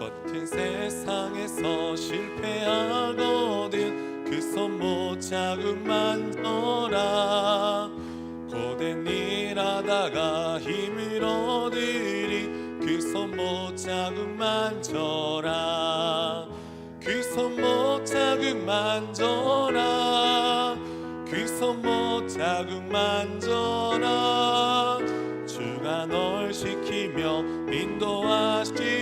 거친 세상에서 실패하거든 그 손 못 자국만 져라. 고된 일 하다가 힘을 얻으리. 그 손 못 자국만 져라. 그 손 못 자국만 져라. 그 손 못 자국만 져라. 주가 널 지키며 인도하시리 그손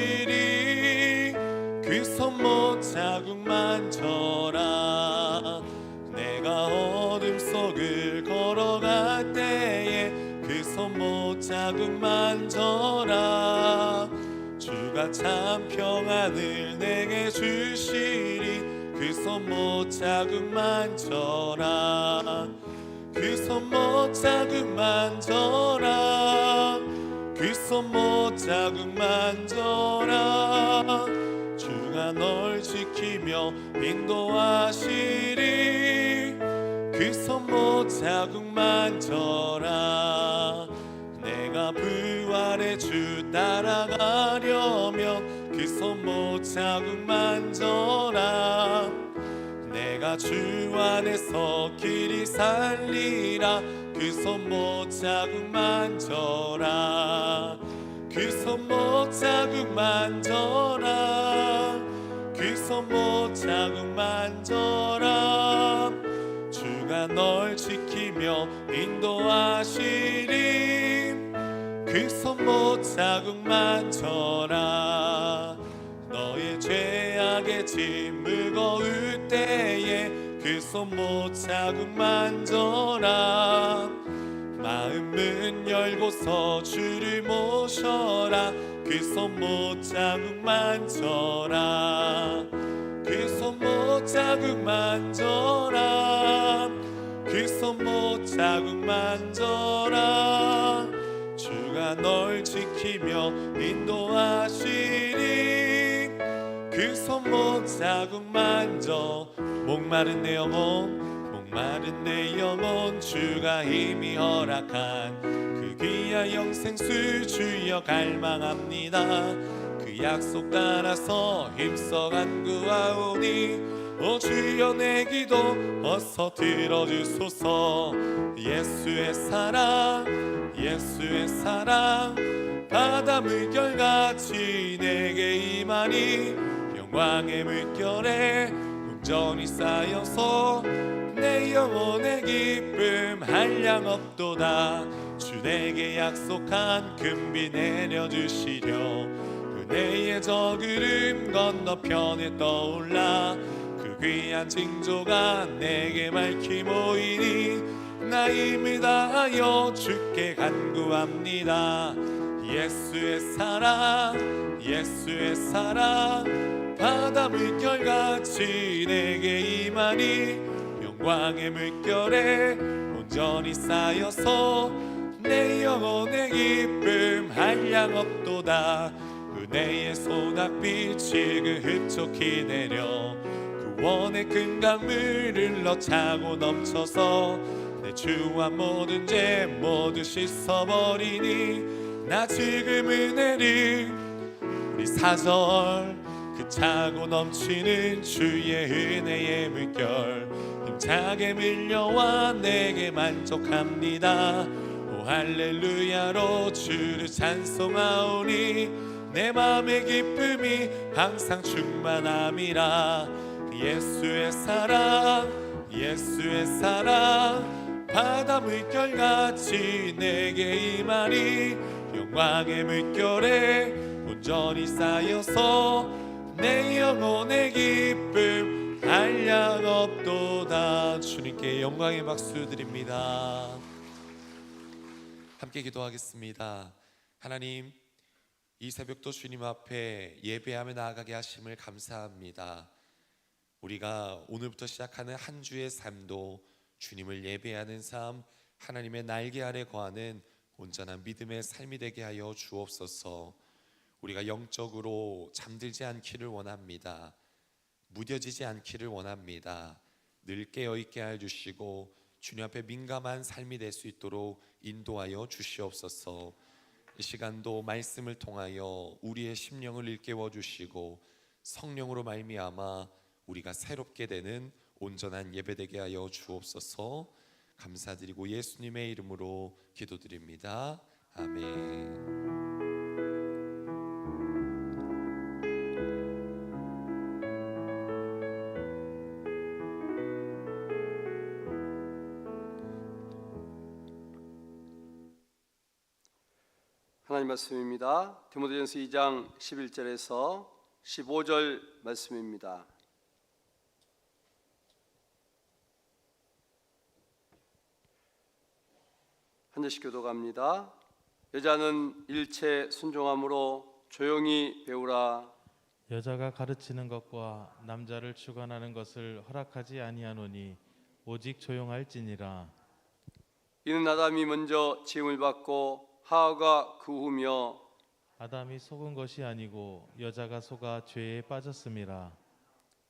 못 자국만 져라. 내가 어둠 속을 걸어갈 때에 그 손 못 자국만 져라. 주가 참 평안을 내게 주시리. 그 손 못 자국만 져라. 그 손 못 자국만 져라. 그 손 못 자국만 져라 널 지키며 인도하시리. 그 손못 자국만 져라 내가 부활의 주 따라가려면 그 손못 자국만 져라 내가 주 안에서 길이 살리라. 그 손못 자국만 져라 그 손못 자국만 져라 그 손 못 자국 만 져라 주가 널 지키며 인도하시리. 그 손 못 자국 만 져라 너의 죄악의 짐 무거울 때에 그 손 못 자국 만 져라 마음은 열고서 주를 모셔라 그손못 자국만 져라. 그손못 자국만 져라. 그손못 자국만 져라. 주가 널 지키며 인도하시리. 그손못 자국만 져. 목마른 내 영혼 목마른 내 영혼 주가 힘이 허락한 그 귀한 영생수 주여 갈망합니다. 그 약속 따라서 힘써 간구하오니 오 주여 내 기도 어서 들어주소서. 예수의 사랑 예수의 사랑 바다 물결같이 내게 임하니 영광의 물결에 온전히 쌓여서 내 영혼의 기쁨 한량 없도다 주 내게 약속한 금비 내려주시려. 은혜의 저 그름 건너편에 떠올라 그 귀한 징조가 내게 밝히 모이니 나 힘을 다하여 주께 간구합니다. 예수의 사랑 예수의 사랑 바다 물결같이 내게 임하니 영광의 물결에 온전히 쌓여서 내 영혼의 기쁨 한량 없도다. 은혜의 소낙빛이 그 흡족히 내려 구원의 큰 강물을 흘러차고 넘쳐서 내 주와 모든 죄 모두 씻어버리니 나 지금 은혜를 우리 사절 그 차고 넘치는 주의 은혜의 물결 힘차게 밀려와 내게 만족합니다. 오 할렐루야로 주를 찬송하오니 내 마음의 기쁨이 항상 충만함이라. 예수의 사랑 예수의 사랑 바다 물결같이 내게 임하니 영광의 물결에 온전히 쌓여서 내 영혼의 기쁨 한량 없도다. 주님께 영광의 박수 드립니다 함께 기도하겠습니다 하나님 이 새벽도 주님 앞에 예배하며 나아가게 하심을 감사합니다 우리가 오늘부터 시작하는 한 주의 삶도 주님을 예배하는 삶 하나님의 날개 아래 거하는 온전한 믿음의 삶이 되게 하여 주옵소서 우리가 영적으로 잠들지 않기를 원합니다. 무뎌지지 않기를 원합니다. 늘 깨어 있게 해 주시고 주님 앞에 민감한 삶이 될 수 있도록 인도하여 주시옵소서. 이 시간도 말씀을 통하여 우리의 심령을 일깨워 주시고 성령으로 말미암아 우리가 새롭게 되는 온전한 예배되게 하여 주옵소서. 감사드리고 예수님의 이름으로 기도드립니다. 아멘. 말씀입니다. 디모데전서 2장 11절에서 15절 말씀입니다. 한 절씩 교도갑니다. 여자는 일체 순종함으로 조용히 배우라. 여자가 가르치는 것과 남자를 주관하는 것을 허락하지 아니하노니 오직 조용할지니라 이는 아담이 먼저 지음을 받고 하와가 그 후며 아담이 속은 것이 아니고 여자가 속아 죄에 빠졌음이라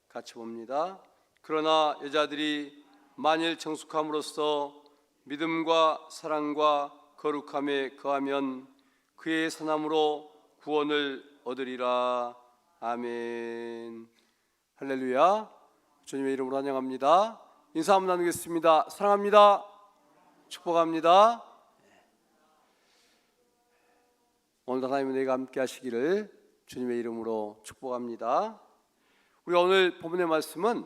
같이 봅니다. 그러나 여자들이 만일 정숙함으로써 믿음과 사랑과 거룩함에 거하면 그의 선함으로 구원을 얻으리라. 아멘. 할렐루야. 주님의 이름으로 환영합니다. 인사 한번 나누겠습니다. 사랑합니다. 축복합니다. 오늘 하나님의 내가 함께 하시기를 주님의 이름으로 축복합니다. 우리가 오늘 본문의 말씀은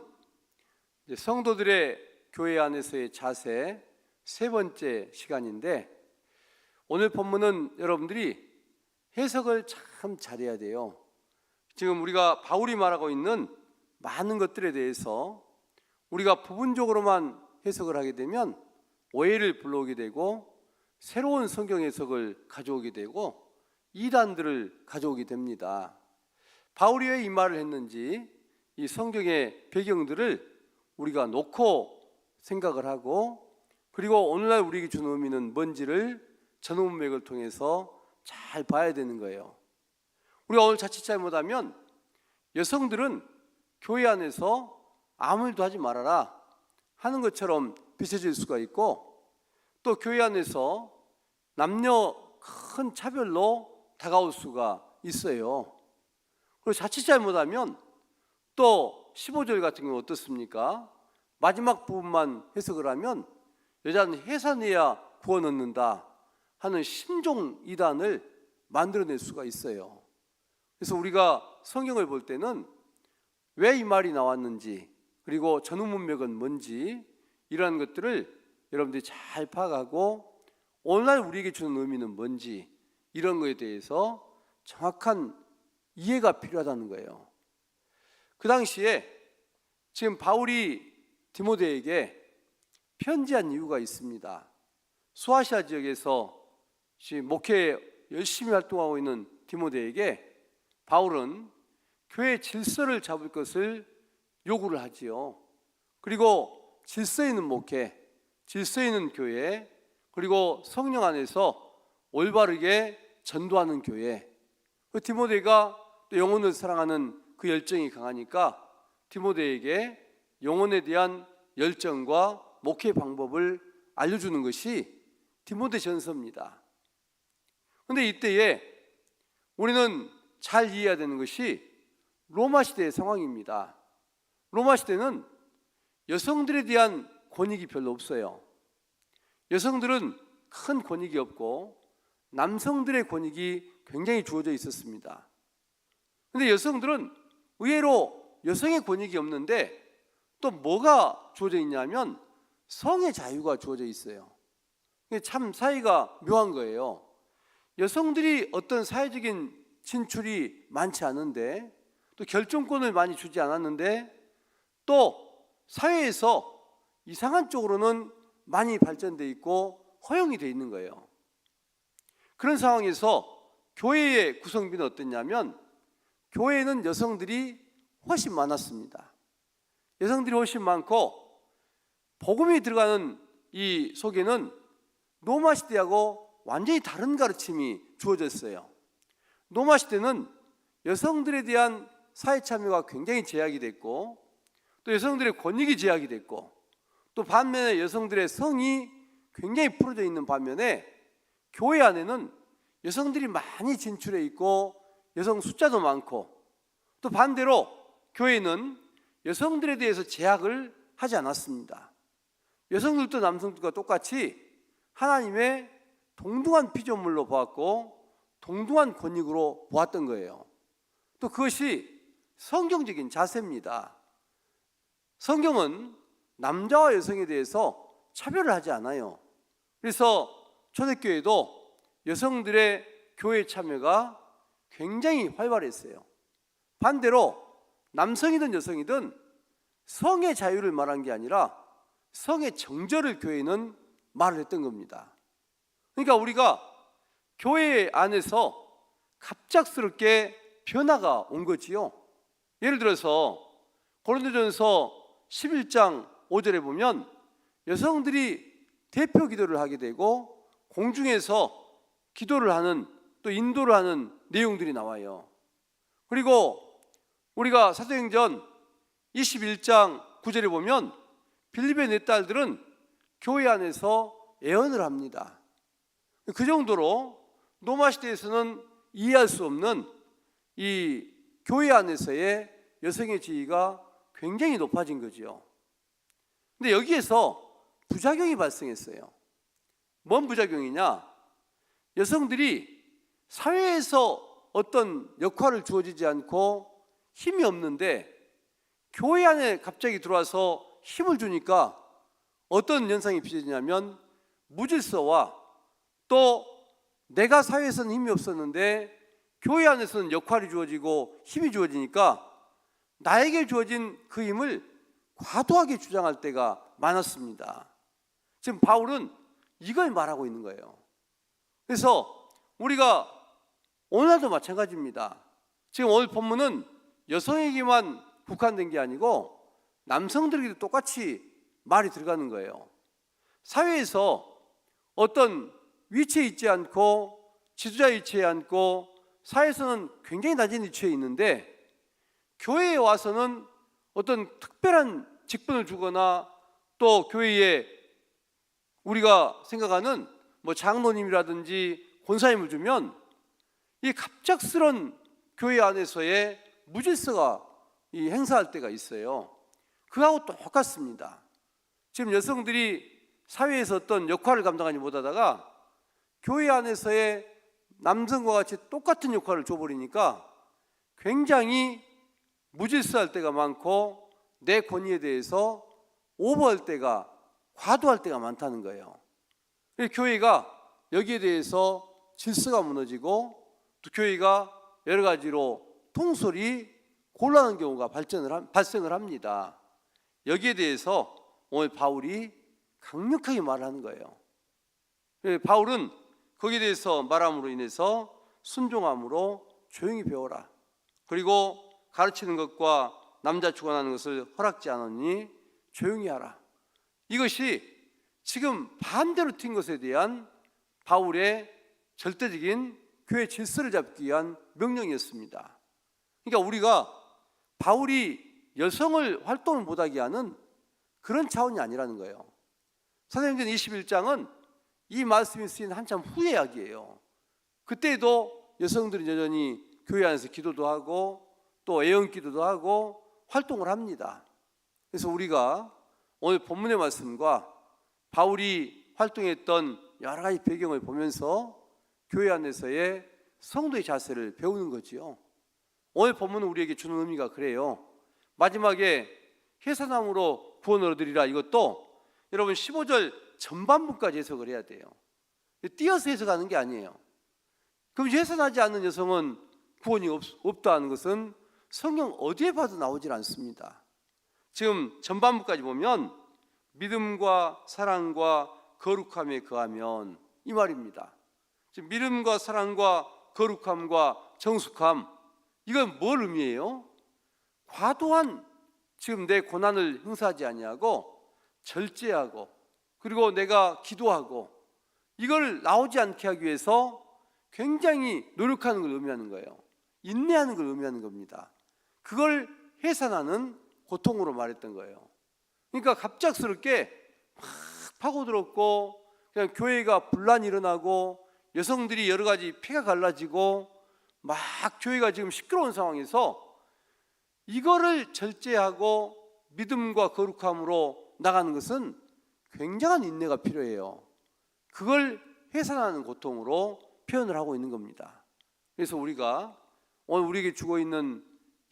성도들의 교회 안에서의 자세 세 번째 시간인데 오늘 본문은 여러분들이 해석을 참 잘해야 돼요. 지금 우리가 바울이 말하고 있는 많은 것들에 대해서 우리가 부분적으로만 해석을 하게 되면 오해를 불러오게 되고 새로운 성경 해석을 가져오게 되고 이단들을 가져오게 됩니다. 바울이 왜 이 말을 했는지 이 성경의 배경들을 우리가 놓고 생각을 하고 그리고 오늘날 우리에게 주는 의미는 뭔지를 전문맥을 통해서 잘 봐야 되는 거예요. 우리가 오늘 자칫 잘못하면 여성들은 교회 안에서 아무 일도 하지 말아라 하는 것처럼 비춰질 수가 있고 또 교회 안에서 남녀 큰 차별로 다가올 수가 있어요. 그리고 자칫 잘못하면 또 15절 같은 경우 어떻습니까? 마지막 부분만 해석을 하면 여자는 해산해야 구원 얻는다 하는 신종 이단을 만들어낼 수가 있어요. 그래서 우리가 성경을 볼 때는 왜 이 말이 나왔는지 그리고 전후 문맥은 뭔지 이러한 것들을 여러분들이 잘 파악하고 오늘날 우리에게 주는 의미는 뭔지 이런 거에 대해서 정확한 이해가 필요하다는 거예요. 그 당시에 지금 바울이 디모데에게 편지한 이유가 있습니다. 수아시아 지역에서 지금 목회 열심히 활동하고 있는 디모데에게 바울은 교회 질서를 잡을 것을 요구를 하지요. 그리고 질서 있는 목회, 질서 있는 교회, 그리고 성령 안에서 올바르게 전도하는 교회. 그 디모데가 또 영혼을 사랑하는 그 열정이 강하니까 디모데에게 영혼에 대한 열정과 목회 방법을 알려주는 것이 디모데 전서입니다. 그런데 이때에 우리는 잘 이해해야 되는 것이 로마 시대의 상황입니다. 로마 시대는 여성들에 대한 권익이 별로 없어요. 여성들은 큰 권익이 없고 남성들의 권익이 굉장히 주어져 있었습니다. 근데 여성들은 의외로 여성의 권익이 없는데 또 뭐가 주어져 있냐면 성의 자유가 주어져 있어요. 참 사이가 묘한 거예요. 여성들이 어떤 사회적인 진출이 많지 않은데 또 결정권을 많이 주지 않았는데 또 사회에서 이상한 쪽으로는 많이 발전돼 있고 허용이 돼 있는 거예요. 그런 상황에서 교회의 구성비는 어땠냐면 교회에는 여성들이 훨씬 많았습니다. 여성들이 훨씬 많고 복음이 들어가는 이 속에는 로마 시대하고 완전히 다른 가르침이 주어졌어요. 로마 시대는 여성들에 대한 사회 참여가 굉장히 제약이 됐고 또 여성들의 권익이 제약이 됐고 또 반면에 여성들의 성이 굉장히 풀어져 있는 반면에 교회 안에는 여성들이 많이 진출해 있고 여성 숫자도 많고 또 반대로 교회는 여성들에 대해서 제약을 하지 않았습니다. 여성들도 남성들과 똑같이 하나님의 동등한 피조물로 보았고 동등한 권익으로 보았던 거예요. 또 그것이 성경적인 자세입니다. 성경은 남자와 여성에 대해서 차별을 하지 않아요. 그래서 초대교회도 여성들의 교회 참여가 굉장히 활발했어요. 반대로 남성이든 여성이든 성의 자유를 말한 게 아니라 성의 정절을 교회는 말을 했던 겁니다. 그러니까 우리가 교회 안에서 갑작스럽게 변화가 온 거지요. 예를 들어서 고린도전서 11장 5절에 보면 여성들이 대표 기도를 하게 되고 공중에서 기도를 하는 또 인도를 하는 내용들이 나와요. 그리고 우리가 사도행전 21장 9절에 보면 빌립의 네 딸들은 교회 안에서 예언을 합니다. 그 정도로 로마 시대에서는 이해할 수 없는 이 교회 안에서의 여성의 지위가 굉장히 높아진 거지요. 근데 여기에서 부작용이 발생했어요. 뭔 부작용이냐? 여성들이 사회에서 어떤 역할을 주어지지 않고 힘이 없는데 교회 안에 갑자기 들어와서 힘을 주니까 어떤 현상이 빚어지냐면 무질서와 또 내가 사회에서는 힘이 없었는데 교회 안에서는 역할이 주어지고 힘이 주어지니까 나에게 주어진 그 힘을 과도하게 주장할 때가 많았습니다. 지금 바울은 이걸 말하고 있는 거예요. 그래서 우리가 오늘도 마찬가지입니다. 지금 오늘 본문은 여성에게만 국한된 게 아니고 남성들에게도 똑같이 말이 들어가는 거예요. 사회에서 어떤 위치에 있지 않고 지도자 위치에 앉고 사회에서는 굉장히 낮은 위치에 있는데 교회에 와서는 어떤 특별한 직분을 주거나 또 교회에 우리가 생각하는 뭐 장로님이라든지 권사님을 주면 이 갑작스런 교회 안에서의 무질서가 이 행사할 때가 있어요. 그하고 똑같습니다. 지금 여성들이 사회에서 어떤 역할을 감당하지 못하다가 교회 안에서의 남성과 같이 똑같은 역할을 줘버리니까 굉장히 무질서할 때가 많고 내 권위에 대해서 오버할 때가 과도할 때가 많다는 거예요. 교회가 여기에 대해서 질서가 무너지고 또 교회가 여러 가지로 통솔이 곤란한 경우가 발전을 함- 발생을 합니다. 여기에 대해서 오늘 바울이 강력하게 말하는 거예요. 예, 바울은 거기에 대해서 말함으로 인해서 순종함으로 조용히 배워라. 그리고 가르치는 것과 남자 주관하는 것을 허락지 않으니 조용히 하라. 이것이 지금 반대로 튄 것에 대한 바울의 절대적인 교회 질서를 잡기 위한 명령이었습니다. 그러니까 우리가 바울이 여성을 활동을 못하게 하는 그런 차원이 아니라는 거예요. 사도행전 21장은 이 말씀이 쓰인 한참 후의 이야기예요. 그때도 여성들이 여전히 교회 안에서 기도도 하고 또 애연 기도도 하고 활동을 합니다. 그래서 우리가 오늘 본문의 말씀과 바울이 활동했던 여러 가지 배경을 보면서 교회 안에서의 성도의 자세를 배우는 거지요. 오늘 본문은 우리에게 주는 의미가 그래요. 마지막에 해산함으로 구원을 얻으리라 이것도 여러분 15절 전반부까지 해석을 해야 돼요. 띄어서 해석하는 게 아니에요. 그럼 해산하지 않는 여성은 구원이 없, 없다는 것은 성경 어디에 봐도 나오질 않습니다. 지금 전반부까지 보면 믿음과 사랑과 거룩함에 거하면 이 말입니다. 지금 믿음과 사랑과 거룩함과 정숙함 이건 뭘 의미해요? 과도한 지금 내 고난을 행사하지 아니하고 절제하고 그리고 내가 기도하고 이걸 나오지 않게 하기 위해서 굉장히 노력하는 걸 의미하는 거예요. 인내하는 걸 의미하는 겁니다. 그걸 해산하는 고통으로 말했던 거예요. 그러니까 갑작스럽게 막 파고들었고 그냥 교회가 분란이 일어나고 여성들이 여러 가지 피가 갈라지고 막 교회가 지금 시끄러운 상황에서 이거를 절제하고 믿음과 거룩함으로 나가는 것은 굉장한 인내가 필요해요. 그걸 해산하는 고통으로 표현을 하고 있는 겁니다. 그래서 우리가 오늘 우리에게 주고 있는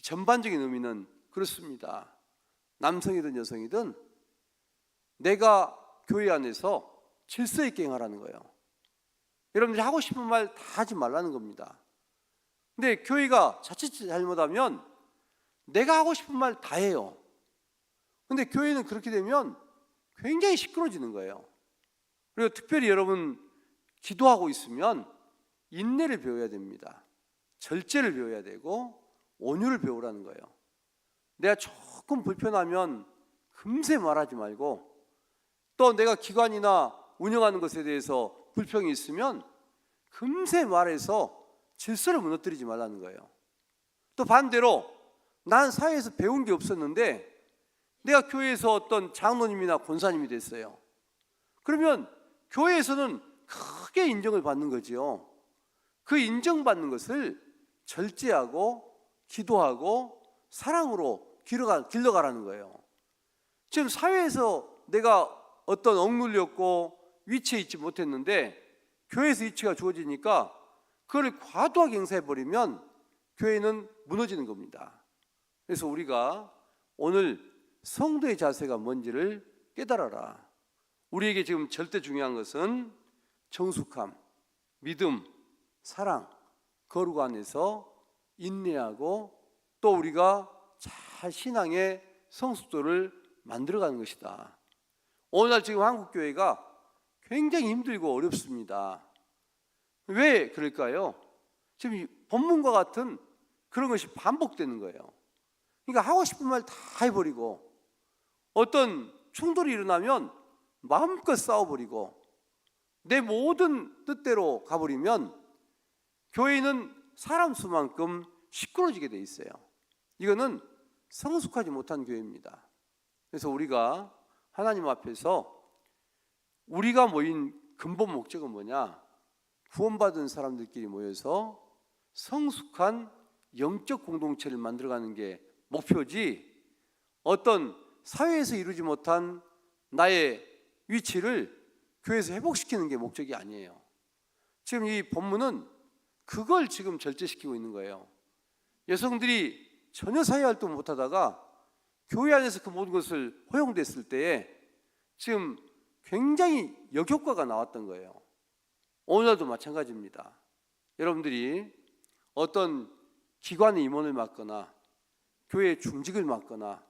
전반적인 의미는 그렇습니다. 남성이든 여성이든 내가 교회 안에서 질서 있게 행하라는 거예요. 여러분들이 하고 싶은 말 다 하지 말라는 겁니다. 근데 교회가 자칫 잘못하면 내가 하고 싶은 말 다 해요. 근데 교회는 그렇게 되면 굉장히 시끄러워지는 거예요. 그리고 특별히 여러분 기도하고 있으면 인내를 배워야 됩니다. 절제를 배워야 되고 온유를 배우라는 거예요. 내가 조금 불편하면 금세 말하지 말고 또 내가 기관이나 운영하는 것에 대해서 불평이 있으면 금세 말해서 질서를 무너뜨리지 말라는 거예요. 또 반대로 난 사회에서 배운 게 없었는데 내가 교회에서 어떤 장로님이나 권사님이 됐어요. 그러면 교회에서는 크게 인정을 받는 거지요. 그 인정받는 것을 절제하고 기도하고 사랑으로 길러가, 길러가라는 거예요. 지금 사회에서 내가 어떤 억눌렸고 위치에 있지 못했는데 교회에서 위치가 주어지니까 그걸 과도하게 행사해버리면 교회는 무너지는 겁니다. 그래서 우리가 오늘 성도의 자세가 뭔지를 깨달아라. 우리에게 지금 절대 중요한 것은 정숙함, 믿음, 사랑, 거룩 안에서 인내하고 또 우리가 잘 신앙의 성숙도를 만들어가는 것이다. 오늘날 지금 한국 교회가 굉장히 힘들고 어렵습니다. 왜 그럴까요? 지금 이 본문과 같은 그런 것이 반복되는 거예요. 그러니까 하고 싶은 말 다 해버리고 어떤 충돌이 일어나면 마음껏 싸워버리고 내 모든 뜻대로 가버리면 교회는 사람 수만큼 시끄러지게 돼 있어요. 이거는 성숙하지 못한 교회입니다. 그래서 우리가 하나님 앞에서 우리가 모인 근본 목적은 뭐냐? 구원받은 사람들끼리 모여서 성숙한 영적 공동체를 만들어가는 게 목표지 어떤 사회에서 이루지 못한 나의 위치를 교회에서 회복시키는 게 목적이 아니에요. 지금 이 본문은 그걸 지금 절제시키고 있는 거예요. 여성들이 전혀 사회 활동 못하다가 교회 안에서 그 모든 것을 허용됐을 때에 지금 굉장히 역효과가 나왔던 거예요. 오늘도 마찬가지입니다. 여러분들이 어떤 기관의 임원을 맡거나 교회 중직을 맡거나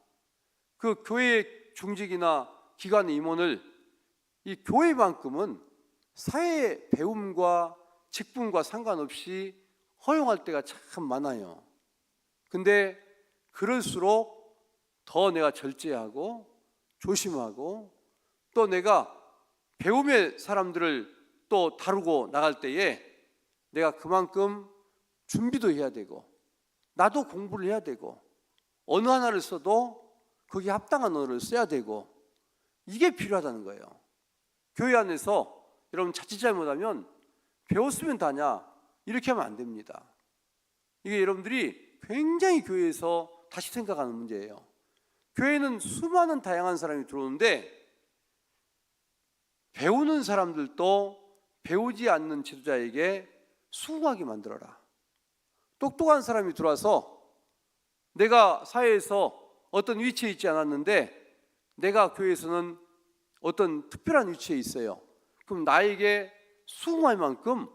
그 교회 중직이나 기관의 임원을 이 교회만큼은 사회 배움과 직분과 상관없이 허용할 때가 참 많아요. 근데 그럴수록 더 내가 절제하고 조심하고 또 내가 배움의 사람들을 또 다루고 나갈 때에 내가 그만큼 준비도 해야 되고 나도 공부를 해야 되고 어느 하나를 써도 거기에 합당한 언어를 써야 되고 이게 필요하다는 거예요. 교회 안에서 여러분 자칫 잘못하면 배웠으면 다냐 이렇게 하면 안 됩니다. 이게 여러분들이 굉장히 교회에서 다시 생각하는 문제예요. 교회는 수많은 다양한 사람이 들어오는데 배우는 사람들도 배우지 않는 지도자에게 수긍하게 만들어라. 똑똑한 사람이 들어와서 내가 사회에서 어떤 위치에 있지 않았는데 내가 교회에서는 어떤 특별한 위치에 있어요. 그럼 나에게 수긍할 만큼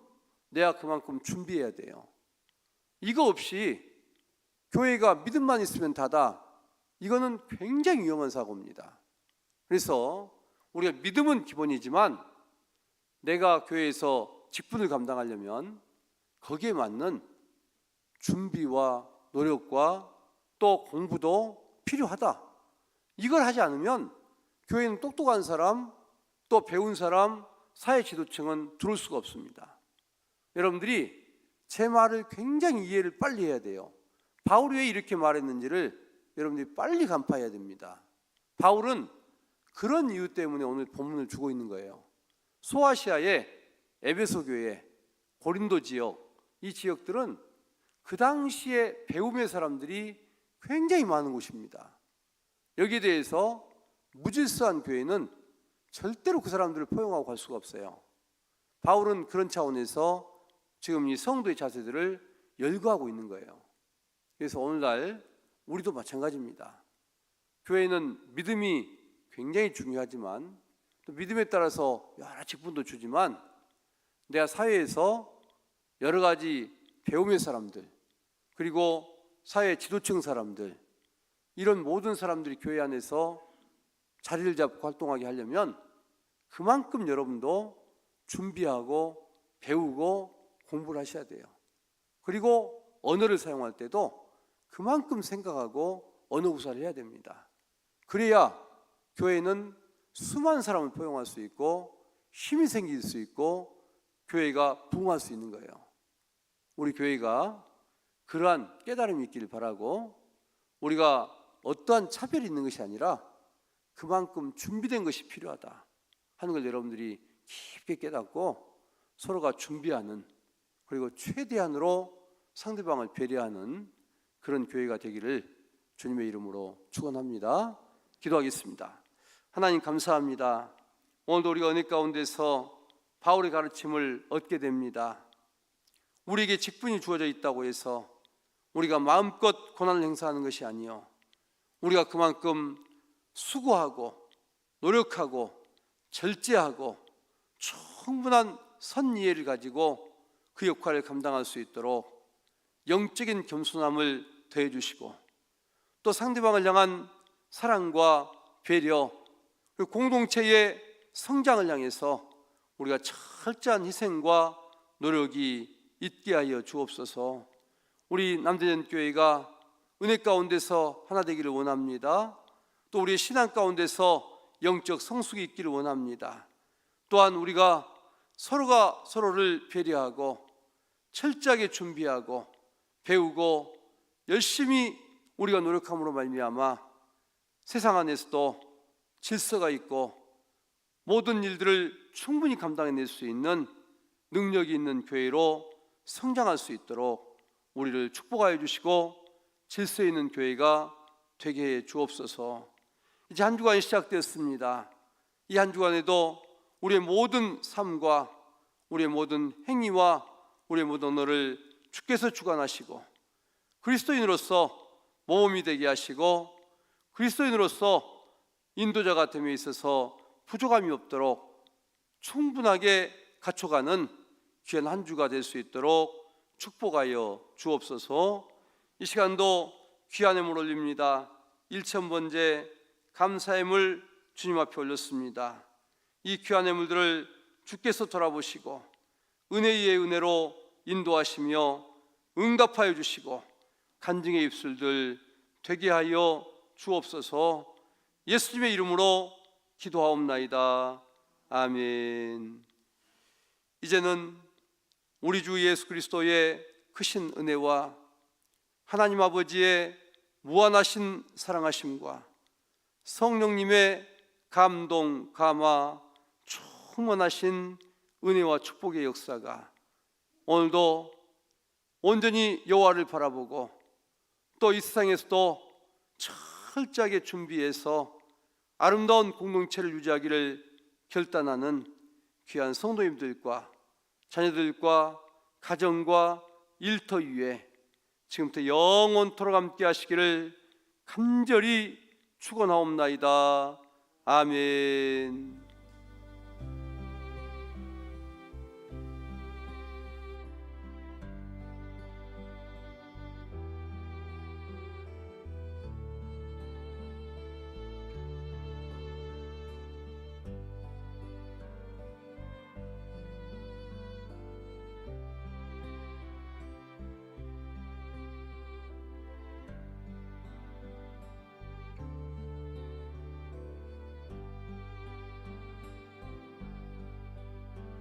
내가 그만큼 준비해야 돼요. 이거 없이 교회가 믿음만 있으면 다다. 이거는 굉장히 위험한 사고입니다. 그래서 우리가 믿음은 기본이지만 내가 교회에서 직분을 감당하려면 거기에 맞는 준비와 노력과 또 공부도 필요하다. 이걸 하지 않으면 교회는 똑똑한 사람, 또 배운 사람, 사회 지도층은 들어올 수가 없습니다. 여러분들이 제 말을 굉장히 이해를 빨리 해야 돼요. 바울이 왜 이렇게 말했는지를 여러분들이 빨리 간파해야 됩니다. 바울은 그런 이유 때문에 오늘 본문을 주고 있는 거예요. 소아시아의 에베소 교회, 고린도 지역, 이 지역들은 그 당시에 배움의 사람들이 굉장히 많은 곳입니다. 여기에 대해서 무질서한 교회는 절대로 그 사람들을 포용하고 갈 수가 없어요. 바울은 그런 차원에서 지금 이 성도의 자세들을 열거하고 있는 거예요. 그래서 오늘날 우리도 마찬가지입니다. 교회는 믿음이 굉장히 중요하지만 또 믿음에 따라서 여러 직분도 주지만 내가 사회에서 여러 가지 배움의 사람들 그리고 사회 지도층 사람들 이런 모든 사람들이 교회 안에서 자리를 잡고 활동하게 하려면 그만큼 여러분도 준비하고 배우고 공부를 하셔야 돼요. 그리고 언어를 사용할 때도 그만큼 생각하고 언어 구사를 해야 됩니다. 그래야 교회는 수많은 사람을 포용할 수 있고 힘이 생길 수 있고 교회가 부흥할 수 있는 거예요. 우리 교회가 그러한 깨달음이 있기를 바라고 우리가 어떠한 차별이 있는 것이 아니라 그만큼 준비된 것이 필요하다 하는 걸 여러분들이 깊게 깨닫고 서로가 준비하는 그리고 최대한으로 상대방을 배려하는 그런 교회가 되기를 주님의 이름으로 축원합니다. 기도하겠습니다. 하나님 감사합니다. 오늘도 우리가 은혜 가운데서 바울의 가르침을 얻게 됩니다. 우리에게 직분이 주어져 있다고 해서 우리가 마음껏 고난을 행사하는 것이 아니요. 우리가 그만큼 수고하고 노력하고 절제하고 충분한 선이해를 가지고 그 역할을 감당할 수 있도록 영적인 겸손함을 더해 주시고 또 상대방을 향한 사랑과 배려 그리고 공동체의 성장을 향해서 우리가 철저한 희생과 노력이 있게 하여 주옵소서. 우리 남대전 교회가 은혜 가운데서 하나 되기를 원합니다. 또 우리의 신앙 가운데서 영적 성숙이 있기를 원합니다. 또한 우리가 서로가 서로를 배려하고 철저하게 준비하고 배우고 열심히 우리가 노력함으로 말미암아 세상 안에서도 질서가 있고 모든 일들을 충분히 감당해낼 수 있는 능력이 있는 교회로 성장할 수 있도록 우리를 축복하여 주시고 질서 있는 교회가 되게 해 주옵소서. 이제 한 주간이 시작되었습니다. 이 한 주간에도 우리의 모든 삶과 우리의 모든 행위와 우리의 모든 언어를 주께서 주관하시고 그리스도인으로서 모험이 되게 하시고 그리스도인으로서 인도자가 됨에 있어서 부족함이 없도록 충분하게 갖춰가는 귀한 한 주가 될 수 있도록 축복하여 주옵소서. 이 시간도 귀한 힘을 올립니다. 1천 번째 감사함을 주님 앞에 올렸습니다. 이 귀한 예물들을 주께서 돌아보시고 은혜 위에 은혜로 인도하시며 응답하여 주시고 간증의 입술들 되게 하여 주옵소서. 예수님의 이름으로 기도하옵나이다. 아멘. 이제는 우리 주 예수 그리스도의 크신 은혜와 하나님 아버지의 무한하신 사랑하심과 성령님의 감동, 감화, 충만하신 은혜와 축복의 역사가 오늘도 온전히 여호와를 바라보고 또 이 세상에서도 철저하게 준비해서 아름다운 공동체를 유지하기를 결단하는 귀한 성도님들과 자녀들과 가정과 일터 위에 지금부터 영원토록 함께 하시기를 간절히 축원하옵나이다. 아멘.